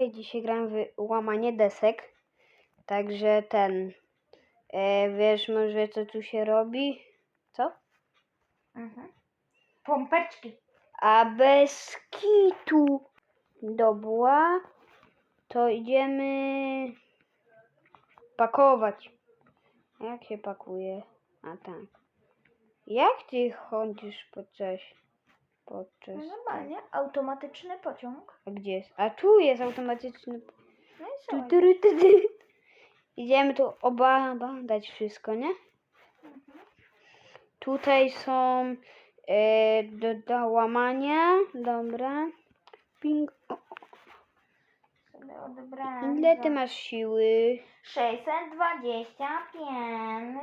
Dzisiaj gram w łamanie desek. Także ten. E, wiesz może co tu się robi? Co? Mhm. Pompeczki. A bez kitu dobła, to idziemy pakować. Jak się pakuje? A tak. Jak ty chodzisz podczas podczas. No normalnie, automatyczny pociąg. A gdzie jest? A tu jest automatyczny. No i Tu, co? tu, tu, tu. Idziemy tu obadać wszystko, nie? Tutaj są e, do, do łamania. Dobra. Ping. O, Sobie odebrałem. ile ty masz siły? 625.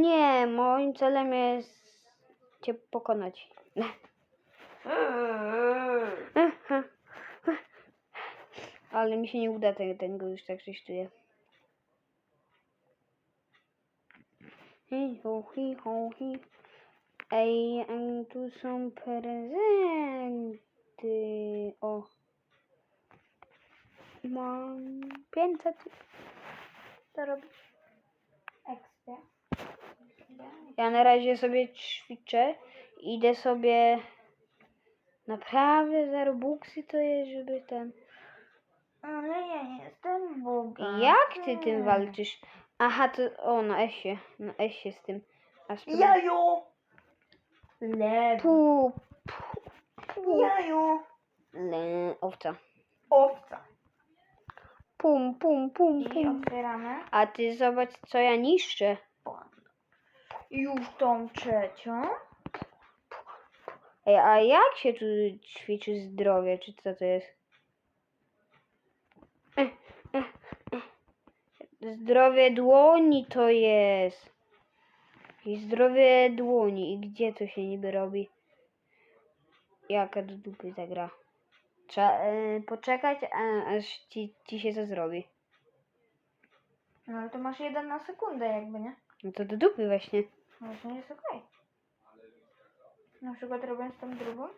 Nie, moim celem jest cię pokonać. Ale mi się nie uda tego, tego już tak coś czuję. Hi ho, hi ho, hi. Ej, tu są prezenty. O. Mam 500. Co robisz? Ekspia. Ja na razie sobie ćwiczę. Idę sobie. Naprawdę za Robuxy to jest, żeby ten. Ale ja nie jestem bogaty. Jak ty tym walczysz? Aha, to. O, na Esie. Na Esie z tym. A spróbuj- Jaju! Lew. Pu, pu, Jaju! le, owca. Owca. Pum, pum, pum, I pum. otwieramy. A ty zobacz, co ja niszczę. Już tą trzecią. Ej, a jak się tu ćwiczy zdrowie, czy co to jest? Zdrowie dłoni to jest. I zdrowie dłoni. I gdzie to się niby robi? Jaka do dupy ta gra? Trzeba e, poczekać, a, aż ci, ci się to zrobi. No ale to masz jeden na sekundę jakby, nie? No to do dupy właśnie. No to nie jest okej. Na przykład robiąc tą drugą.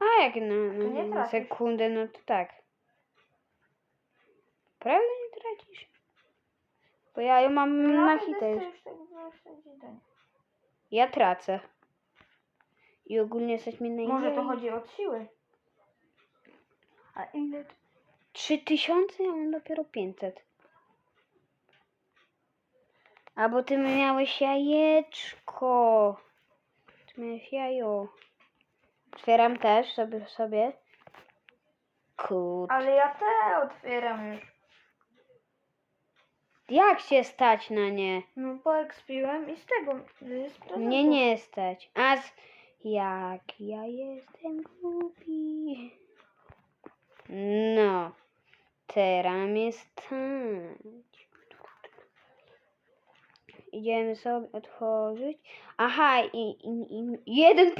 A jak na, To na, nie na tracisz. sekundę, no to tak. Prawda nie tracisz? Bo ja ją mam No, na hita już. tak. Ja tracę. I ogólnie jesteśmy najmniej. Może to chodzi od siły. A ile? to- 3000? Ja mam dopiero 500. A bo ty miałeś jajeczko. Miałeś jajo. Otwieram też sobie sobie. Kut. Ale ja te otwieram już. Jak się stać na nie? No poekspiłem i z tego z. Mnie nie stać. A z... jak ja jestem głupi. No. Teraz mnie stać. Idziemy sobie otworzyć. Aha, i, i, i 1%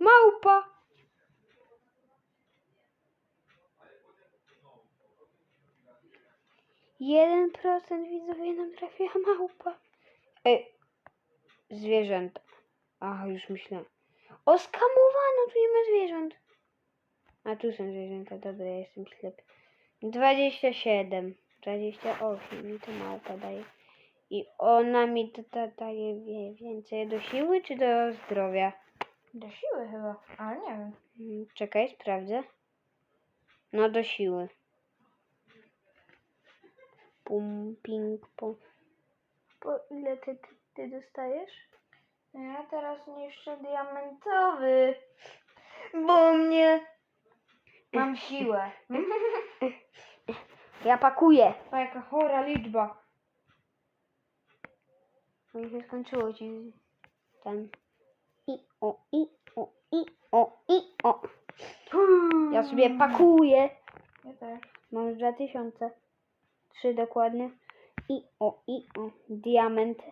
małpa. Jeden procent widzowie nam trafiła małpa. Ej, zwierzęta. Aha, już myślałem. O, skamowano, tu nie ma zwierząt. A tu są zwierzęta, dobra, jestem ślepy. 27, 28 i to małpa daje. I ona mi da, daje więcej do siły czy do zdrowia? Do siły chyba, ale nie wiem. Mm, Czekaj, sprawdzę. No do siły. Pum, ping, pum. Po ile ty, ty, ty dostajesz? Ja teraz niszczę diamentowy. Bo mnie... Mam siłę. Ja pakuję. To jaka chora liczba. No i się skończyło ci ten. I o, i o, i o, i o. Ja sobie pakuję. Ja też. Mam już 2000. Trzy dokładnie. I o, i o. Diament.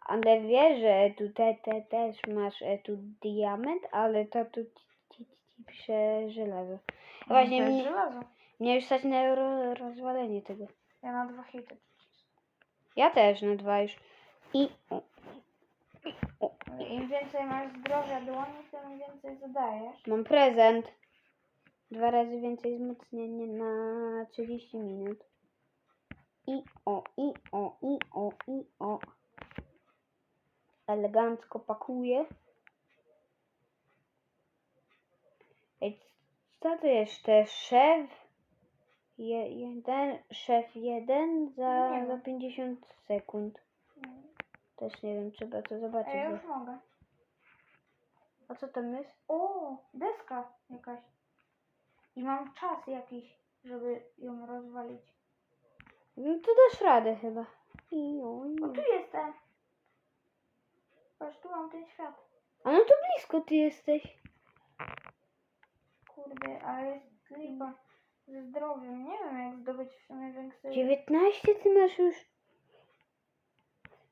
Ale wiesz, że tu te, te też masz e, tu diament, ale to tu ci, ci, ci pisze żelazo. Właśnie mnie, żelazo. mnie już stać na ro, rozwalenie tego. Ja na dwa hity. Ja też na dwa już. I o, Im więcej masz zdrowia dłoni, tym więcej zadajesz. mam prezent. Dwa razy więcej wzmocnienie na 30 minut. I o, i o, i o, i o. Elegancko pakuje. Ej, co to jest szef? Je, jeden, szef jeden za, Nie za wiem. 50 sekund. Też nie wiem, trzeba to zobaczyć. Ej, ja już mogę. A co tam jest? O, deska jakaś. I mam czas jakiś, żeby ją rozwalić. No to dasz radę chyba. I o. tu jestem. Patrz, tu mam ten świat. A no to blisko ty jesteś. Kurde, ale jest lipa ze zdrowiem. Nie wiem, jak zdobyć w sumie większe... 19 ty masz już.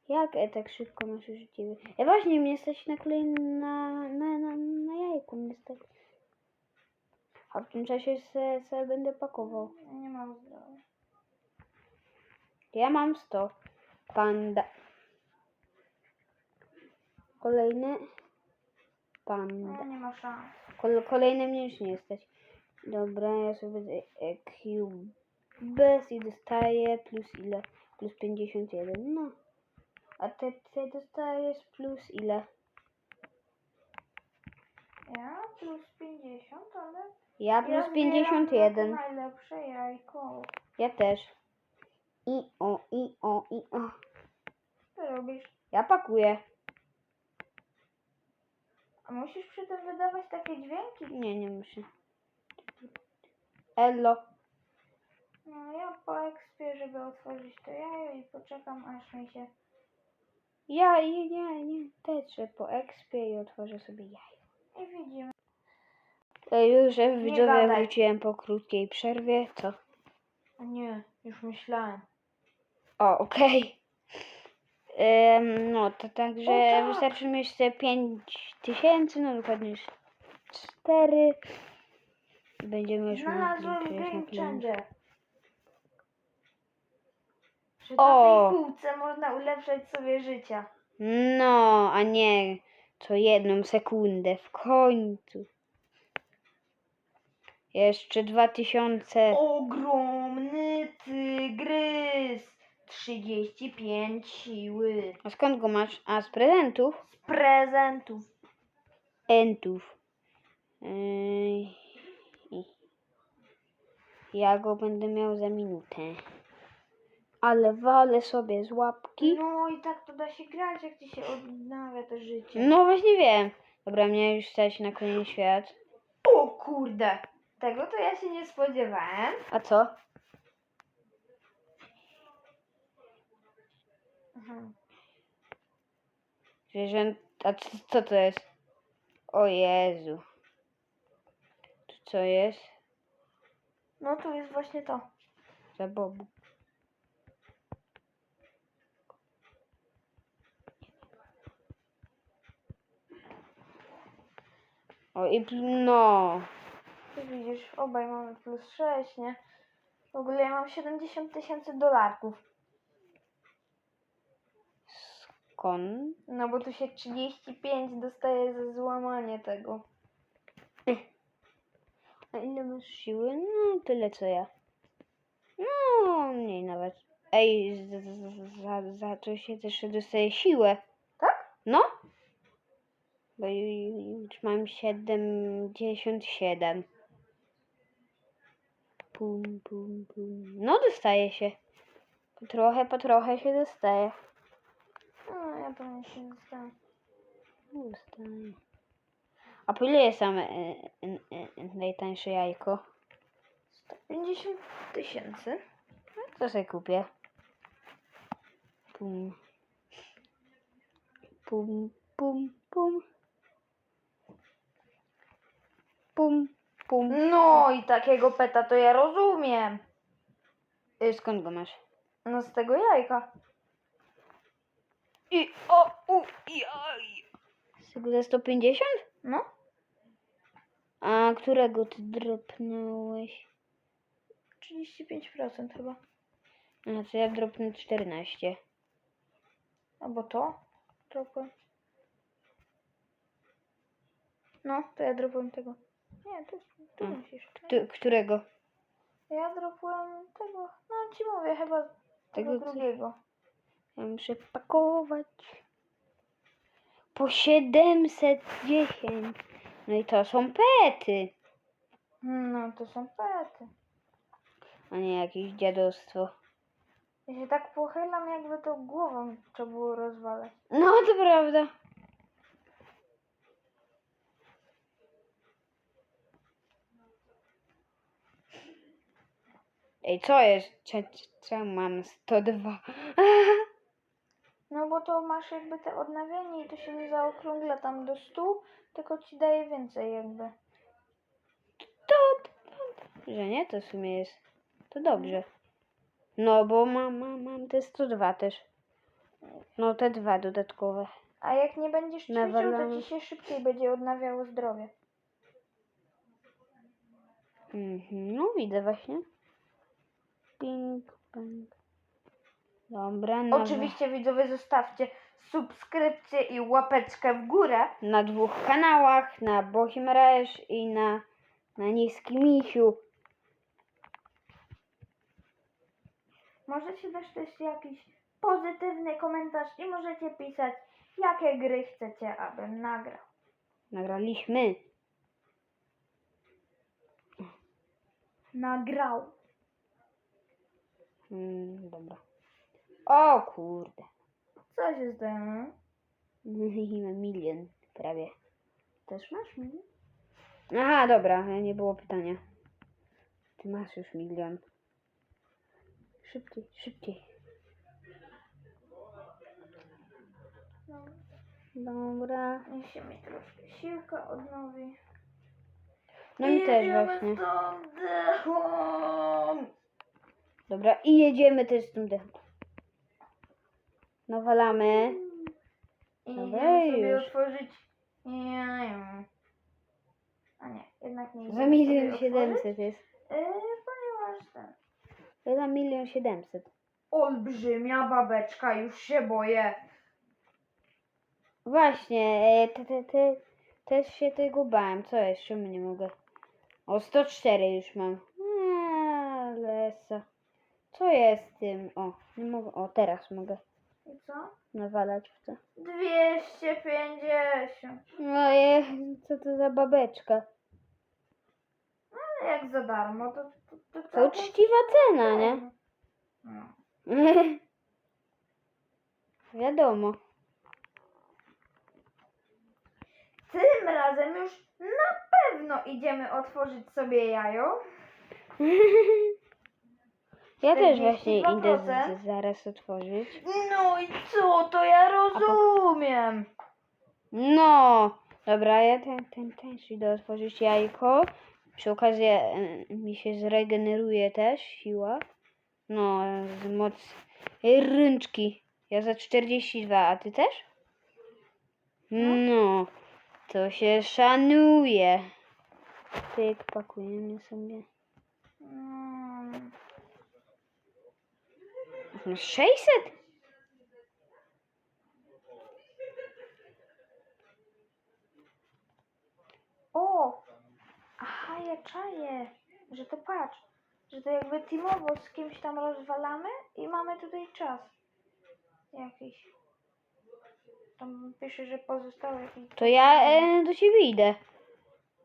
Jak e, tak szybko masz już 9? Ja właśnie mnie stać na kolejnym na, na, na, na jajku mnie stać. A w tym czasie se, se będę pakował. Nie mam zdrowia. Ja mam 100. Panda. Kolejny. Panda. nie ma szans. Kol kolejne mnie już nie stać. Dobra, ja sobie daję EQ bez i dostaję plus ile? Plus 51, no. A ty, ty dostajesz plus ile? Ja plus 50, ale... Ja plus zbieram 51. jako najlepsze jajko. Ja też. I o, i o, i o. Co robisz? Ja pakuję. A musisz przy tym wydawać takie dźwięki? Nie, nie muszę. Elo. No ja po ekspie, żeby otworzyć to jajo i poczekam aż mi się... Ja, nie, nie, nie. Też że po expie i otworzę sobie jaj. I widzimy. Ej, Już widzowie gadaj. wróciłem po krótkiej przerwie. Co? A nie, już myślałem. O, okej. Em, no, to także O, tak. wystarczy mieć te 5 tysięcy, no dokładnie już 4. Będziemy już Znalazłem mogli przejść na Game plan. Changer. Że O! tej półce można ulepszać sobie życia. No, a nie co jedną sekundę, w końcu. Jeszcze 2000. Ogromny tygrys. 35 siły. A skąd go masz? A, z prezentów? Z prezentów. Entów. Ej, Ja go będę miał za minutę. Ale walę sobie z łapki. No i tak to da się grać, jak ci się odnawia to życie. No właśnie wiem. Dobra, mnie już stać na kolejny świat. O kurde. Tego to ja się nie spodziewałem. A co? Mhm. Zwierzęta. A co, co to jest? O Jezu. Tu co jest? No tu jest właśnie to. Za O i no. Tu widzisz, obaj mamy plus 6, nie? W ogóle ja mam 70 tysięcy dolarków. Kon. No bo tu się 35 dostaje za złamanie tego. A ile masz siły? No tyle co ja. No mniej nawet. Ej, z- z- z- za, za to się też dostaje siłę. Tak? No. Bo ju- już mam 77. Pum, pum, pum. No dostaje się. Po trochę, po trochę się dostaje. No ja pewnie się nie dostałam. Dostaje. A po ile jest tam e, e, e, najtańsze jajko? 50 tysięcy? No, Co sobie kupię? Pum. Pum, pum, pum. Pum, pum. No i takiego peta to ja rozumiem. Y, Skąd go masz? No z tego jajka. I o, u, jaj. Z tego za 150? No. A którego ty dropnąłeś? 35% chyba. A co ja dropnę 14. Albo to? Trochę. No, to ja dropłem tego. Nie, ty, ty A. musisz. Ty, którego? Ja dropłem tego, no ci mówię, chyba tego, Tego co- drugiego. Ja muszę pakować. Po 710. No i to są pety, No, to są pety. a nie jakieś dziadostwo. Ja się tak pochylam, jakby to głową trzeba było rozwalać. No to prawda. Ej, co jest? Cze- cze- Czemu mam 102? No bo to masz jakby te odnawianie i to się nie zaokrągla tam do 100, tylko ci daje więcej jakby. To, że nie, to w sumie jest. To dobrze. No, bo mam, mam, mam te 102 też. No, te dwa dodatkowe. A jak nie będziesz ćwiczył, to ci się szybciej będzie odnawiało zdrowie. Mhm, no, widzę właśnie. Ping, ping. Dobra, na, Oczywiście widzowie zostawcie subskrypcję i łapeczkę w górę. na dwóch kanałach, na Bohim Resz i na, na Niski Misiu. Możecie dać też jakiś pozytywny komentarz i możecie pisać, jakie gry chcecie, abym nagrał. Nagraliśmy. Nagrał. Mm, dobra. O kurde. Co się stało? Milion prawie. Też masz milion? Aha, dobra, nie było pytania. Ty masz już milion. Szybciej, szybciej. No, Dobra. niech się mi troszkę siłka odnowi. No mi też właśnie. stąd. Dobra, i jedziemy też z tym dechem. Nawalamy. I Dobra, idziemy sobie już. otworzyć jajo. A nie, jednak nie Za milion siedemset jest. Yy, ponieważ ten... Za milion siedemset. Olbrzymia babeczka, już się boję. Właśnie, e, te, te, te, też się tego bałem. Co jest? Czemu nie mogę? O, 104 już mam. Co jest z tym? O, nie mogę. O, teraz mogę I co? nawalać w to. 250. No je, co to za babeczka? Ale jak za darmo, to... To, to, To całkiem uczciwa cena, nie? fajnie. No. Wiadomo. Tym razem już na pewno idziemy otworzyć sobie jajo. Ja też właśnie 42%. idę z, z, zaraz otworzyć. No i co, to ja rozumiem. No, dobra, ja ten, ten, ten idę otworzyć jajko. Przy okazji e, mi się zregeneruje też siła. No, z moc ręczki. Ja za 42, a ty też? No, to się szanuje. Pyk, pakujemy sobie. Mm. No, 600? O! Aha, ja czaję, że to patrz, że to jakby teamowo z kimś tam rozwalamy i mamy tutaj czas jakiś. Tam pisze, że pozostało jakiś... To ja e, do ciebie idę.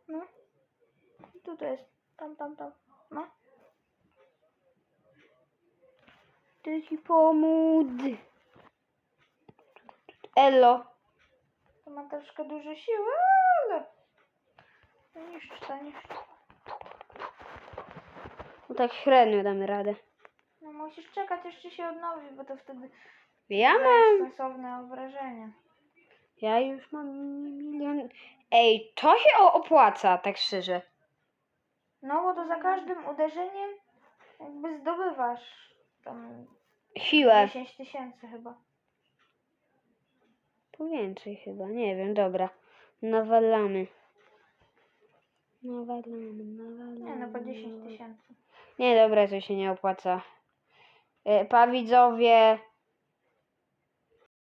No. Tu to jest. Tam, tam, tam. No. Ty ci pomóc. Elo. To ma troszkę dużo siły, ale... Niszcz to, niszcz. No tak średnio damy radę. No musisz czekać, ci się odnowi, bo to wtedy Ja mam. sensowne obrażenia. Ja już mam milion. Ej, to się opłaca, tak szczerze. No bo to za każdym uderzeniem jakby zdobywasz tam Siłę. 10 tysięcy chyba. Po więcej chyba, nie wiem, dobra. Nawalamy. Nawalamy, nawalamy. Nie no, po 10 tysięcy. Nie, dobra, to się nie opłaca. E, Pa widzowie,